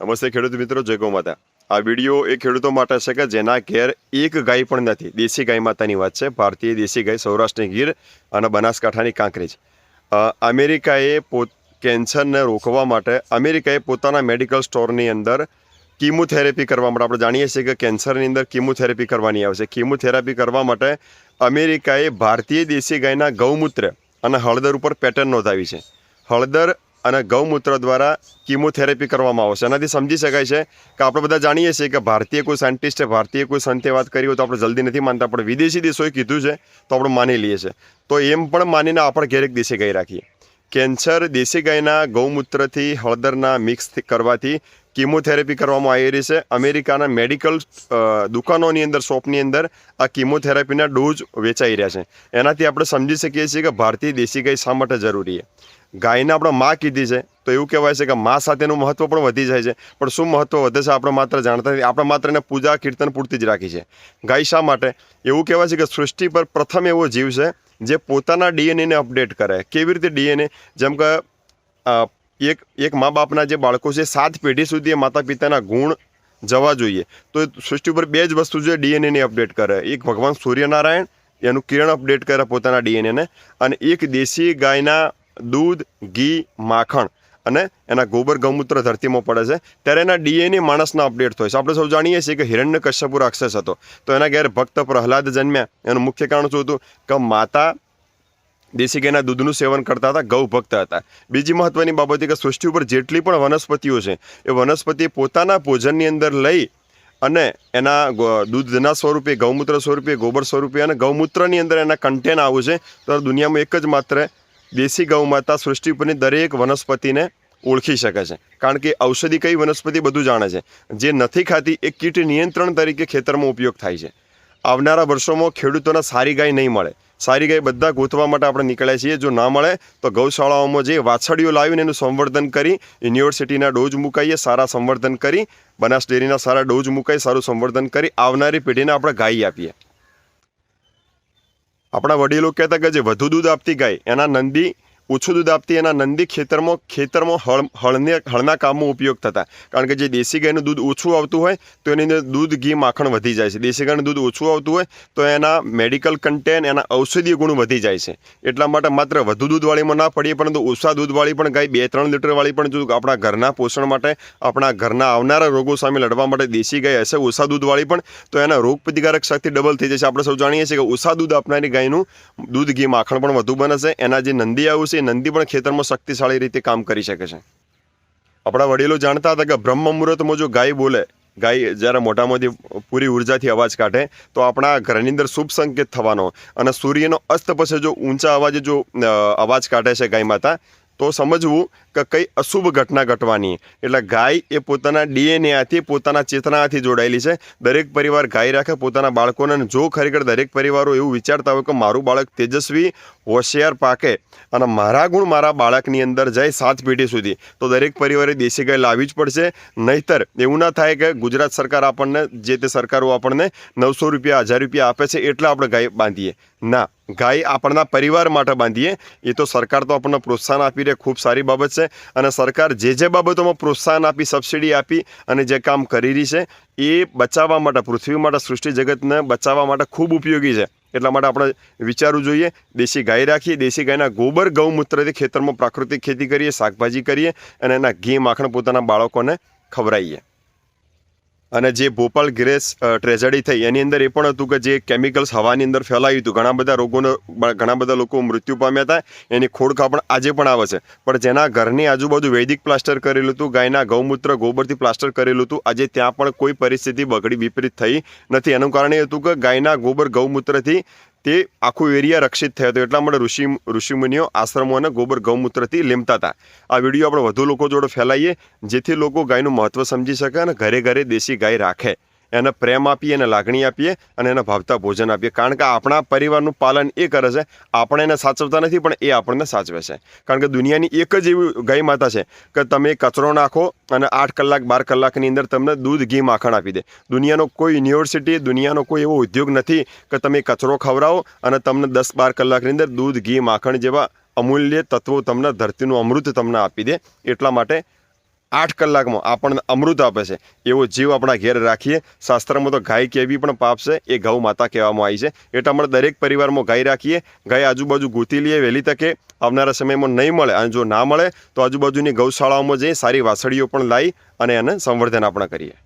નમસ્તે ખેડૂત મિત્રો, જય ગૌ માતા આ વીડિયો એ ખેડૂતો માટે છે કે જેના ઘેર એક ગાય પણ નથી. દેશી ગાય માતાની વાત છે. ભારતીય દેશી ગાય સૌરાષ્ટ્રની ગીર અને બનાસકાંઠાની કાંકરેજ. અમેરિકાએ પોત, કેન્સરને રોકવા માટે અમેરિકાએ પોતાના મેડિકલ સ્ટોરની અંદર કીમોથેરેપી કરવા માટે, આપણે જાણીએ છીએ કે કેન્સરની અંદર કીમોથેરેપી કરવાની આવે છે. કીમોથેરાપી કરવા માટે અમેરિકાએ ભારતીય દેશી ગાયના ગૌમૂત્ર અને હળદર ઉપર પેટર્ન નોંધાવી છે. હળદર અને ગૌમૂત્ર દ્વારા કીમોથેરેપી કરવામાં આવશે. એનાથી સમજી શકાય છે કે આપણે બધા જાણીએ છીએ કે ભારતીય કોઈ સાયન્ટિસ્ટે ભારતીય કોઈ સંતે વાત કરી હોય તો આપણે જલ્દી નથી માનતા, પણ વિદેશી દેશોએ કીધું છે તો આપણે માની લઈએ છીએ. તો એમ પણ માનીને આપણે ઘેરેક દેશી ગાય રાખીએ. કેન્સર દેશી ગાયના ગૌમૂત્રથી હળદરના મિક્સ કરવાથી કીમોથેરેપી કરવામાં આવી રહી છે. અમેરિકાના મેડિકલ દુકાનોની અંદર શોપની અંદર આ કીમોથેરાપીના ડોઝ વેચાઈ રહ્યા છે. એનાથી આપણે સમજી શકીએ છીએ કે ભારતીય દેશી ગાય શા માટે જરૂરી છે? ગાયને આપણે માં કીધી છે, તો એવું કહેવાય છે કે માં સાથેનું મહત્ત્વ પણ વધી જાય છે. પણ શું મહત્વ વધે છે આપણે માત્ર જાણતા નથી. આપણે માત્ર એને પૂજા, કીર્તન પૂરતી જ રાખી છે. ગાય શા માટે? એવું કહેવાય છે કે સૃષ્ટિ પર પ્રથમ એવો જીવ છે, જે પોતાના ડીએનએને અપડેટ કરે. કેવી રીતે ડીએનએ જેમ કે એક એક મા બાપના જે બાળકો છે, સાત પેઢી સુધી એ માતા પિતાના ગુણ જવા જોઈએ. તો સૃષ્ટિ ઉપર બે જ વસ્તુ છે ડીએનએને અપડેટ કરે. એક ભગવાન સૂર્યનારાયણ, એનું કિરણ અપડેટ કરે પોતાના ડીએનએને. અને એક દેશી ગાયના દૂધ, ઘી, માખણ અને એના ગોબર ગૌમૂત્ર ધરતીમાં પડે છે. ત્યારે એના ડીએનએ માણસના અપડેટ થાય છે. આપણે સૌ જાણીએ છીએ કે હિરણ્ય કશ્યપુ રાક્ષસ હતો. તો એના ઘેર ભક્ત પ્રહલાદ જન્મ્યા. એનું મુખ્ય કારણ શું હતું? કે માતા દેશી ગાયના દૂધનું સેવન કરતા હતા ગૌ ભક્ત હતા. બીજી મહત્વની બાબત કે સૃષ્ટિ ઉપર જેટલી પણ વનસ્પતિઓ છે, એ વનસ્પતિ પોતાના ભોજનની અંદર લઈ અને એના દૂધના સ્વરૂપે, ગૌમૂત્ર સ્વરૂપે, ગોબર સ્વરૂપે અને ગૌમૂત્રની અંદર એના કન્ટેન આવું છે, તો દુનિયામાં એક જ માત્ર દેશી ગૌ માતા સૃષ્ટિ ઉપરની દરેક વનસ્પતિને ઓળખી શકે છે. કારણ કે ઔષધિ કઈ વનસ્પતિ બધું જાણે છે. જે નથી ખાતી, એ કીટ નિયંત્રણ તરીકે ખેતરમાં ઉપયોગ થાય છે. આવનારા વર્ષોમાં ખેડૂતોને સારી ગાય નહીં મળે. સારી ગાય બધા ગોતવા માટે આપણે નીકળ્યા છીએ. જો ના મળે, તો ગૌશાળાઓમાં જે વાછડીઓ લાવીને એનું સંવર્ધન કરી યુનિવર્સિટીના ડોઝ મુકાઈએ, સારા સંવર્ધન કરી, બનાસ ડેરીના સારા ડોઝ મુકાઈ, સારું સંવર્ધન કરી, આવનારી પેઢીને આપણે ગાય આપીએ. આપણા વડીલો કહેતા કે જે વધુ દૂધ આપતી ગાય, એના નંદી ઓછું દૂધ આપતી એના નંદી ખેતરમાં ખેતરમાં હળ હળને હળના કામમાં ઉપયોગ થતા. કારણ કે જે દેશી ગાયનું દૂધ ઓછું આવતું હોય, તો એની અંદર દૂધ, ઘી, માખણ વધી જાય છે. દેશી ગાયનું દૂધ ઓછું આવતું હોય, તો એના મેડિકલ કન્ટેન એના ઔષધીય ગુણ વધી જાય છે. એટલા માટે માત્ર વધુ દૂધવાળીમાં ના પડીએ, પરંતુ ઓછા દૂધવાળી પણ ગાય બે ત્રણ લીટરવાળી પણ જો આપણા ઘરના પોષણ માટે, આપણા ઘરના આવનારા રોગો સામે લડવા માટે દેશી ગાય હશે, ઓછા દૂધવાળી પણ, તો એના રોગ પ્રતિકારક શક્તિ ડબલ થઈ જશે. આપણે સૌ જાણીએ છીએ કે ઓછા દૂધ આપનારી ગાયનું દૂધ, ઘી, માખણ પણ વધુ બનશે. એના જે નંદી આવું છે એ નંદી પણ ખેતરમાં શક્તિશાળી રીતે કામ કરી શકે છે. આપણા વડીલો જાણતા હતા કે બ્રહ્મ મુહૂર્તમાં જો ગાય બોલે, ગાય જ્યારે મોટામાંથી પૂરી ઉર્જાથી અવાજ કાઢે, તો આપણા ઘરની અંદર શુભ સંકેત થવાનો અને સૂર્યનો અસ્ત પછી જો ઊંચા અવાજે જો અવાજ કાઢે છે ગાય માતા તો સમજવું કે કઈ અશુભ ઘટના ઘટવાની. એટલે ગાય એ પોતાના ડીએનએથી પોતાના ચેતનાથી જોડાયેલી છે. દરેક પરિવાર ગાય રાખે, પોતાના બાળકોને જો ખરેખર દરેક પરિવારો એવું વિચારતા હોય કે મારું બાળક તેજસ્વી, હોશિયાર, પાકે અને મારા ગુણ મારા બાળકની અંદર જાય સાત પેઢી સુધી, તો દરેક પરિવારે દેશી ગાય લાવવી જ પડશે. નહીતર એવું ના થાય કે ગુજરાત સરકાર આપણને, જે તે સરકારો આપણને નવસો રૂપિયા, હજાર રૂપિયા આપે છે, એટલે આપણે ગાય બાંધીએ. ના. ગાય આપણના પરિવાર માટે બાંધીએ. એ તો સરકાર તો આપણને પ્રોત્સાહન આપી રહે, ખૂબ સારી બાબત છે. અને સરકાર જે જે બાબતોમાં પ્રોત્સાહન આપી, સબસિડી આપી અને જે કામ કરી રહી છે, એ બચાવવા માટે, પૃથ્વી માટે, સૃષ્ટિ જગતને બચાવવા માટે ખૂબ ઉપયોગી છે. એટલા માટે આપણે વિચારવું જોઈએ, દેશી ગાય રાખીએ, દેશી ગાયના ગોબર ગૌમૂત્રથી ખેતરમાં પ્રાકૃતિક ખેતી કરીએ, શાકભાજી કરીએ અને એના ઘી માખણ પોતાના બાળકોને ખવડાવીએ. અને જે ભોપાલ ગ્રેસ ટ્રેજડી થઈ, એની અંદર એ પણ હતું કે જે કેમિકલ્સ હવાની અંદર ફેલાયું હતું. ઘણા બધા રોગોનો ઘણા બધા લોકો મૃત્યુ પામ્યા હતા. એની ખોડખા પણ આજે પણ આવે છે. પણ જેના ઘરની આજુબાજુ વૈદિક પ્લાસ્ટર કરેલું હતું, ગાયના ગૌમૂત્ર, ગોબરથી પ્લાસ્ટર કરેલું હતું, આજે ત્યાં પણ કોઈ પરિસ્થિતિ બગડી, વિપરીત થઈ નથી. એનું કારણ એ હતું કે ગાયના ગોબર ગૌમૂત્રથી તે આખો એરિયા રક્ષિત થયો હતો. એટલા માટે ઋષિ ઋષિમુનિઓ આશ્રમો અને ગોબર ગૌમૂત્રથી લીમતા હતા. આ વીડિયો આપણે વધુ લોકો જોડે ફેલાઈએ, જેથી લોકો ગાયનું મહત્ત્વ સમજી શકે અને ઘરે ઘરે દેશી ગાય રાખે. એને પ્રેમ આપીએ, એને લાગણી આપીએ અને એને ભાવતા ભોજન આપીએ. કારણ કે આપણા પરિવારનું પાલન એ કરે છે. આપણે એને સાચવતા નથી, પણ એ આપણને સાચવે છે. કારણ કે દુનિયાની એક જ એવી ગાય માતા છે કે તમે કચરો નાખો અને આઠ કલાક, બાર કલાકની અંદર તમને દૂધ, ઘી, માખણ આપી દે. દુનિયાનો કોઈ યુનિવર્સિટી, દુનિયાનો કોઈ એવો ઉદ્યોગ નથી કે તમે કચરો ખવડાવો અને તમને દસ, બાર કલાકની અંદર દૂધ, ઘી, માખણ જેવા અમૂલ્ય તત્વો તમને ધરતીનું અમૃત તમને આપી દે. એટલા માટે આઠ કલાકમાં આપણને અમૃત આપે છે. એવો જીવ આપણા ઘેર રાખીએ. શાસ્ત્રમાં તો ગાય કહેવી પણ પાપ છે, એ ગૌ માતા કહેવામાં આવી છે. એટલે આપણે દરેક પરિવારમાં ગાય રાખીએ. ગાય આજુબાજુ ગૂંથી લઈએ વહેલી તકે. આવનારા સમયમાં નહીં મળે અને જો ના મળે, તો આજુબાજુની ગૌશાળાઓમાં જઈ સારી વાસળીઓ પણ લાવી અને એને સંવર્ધન આપણે કરીએ.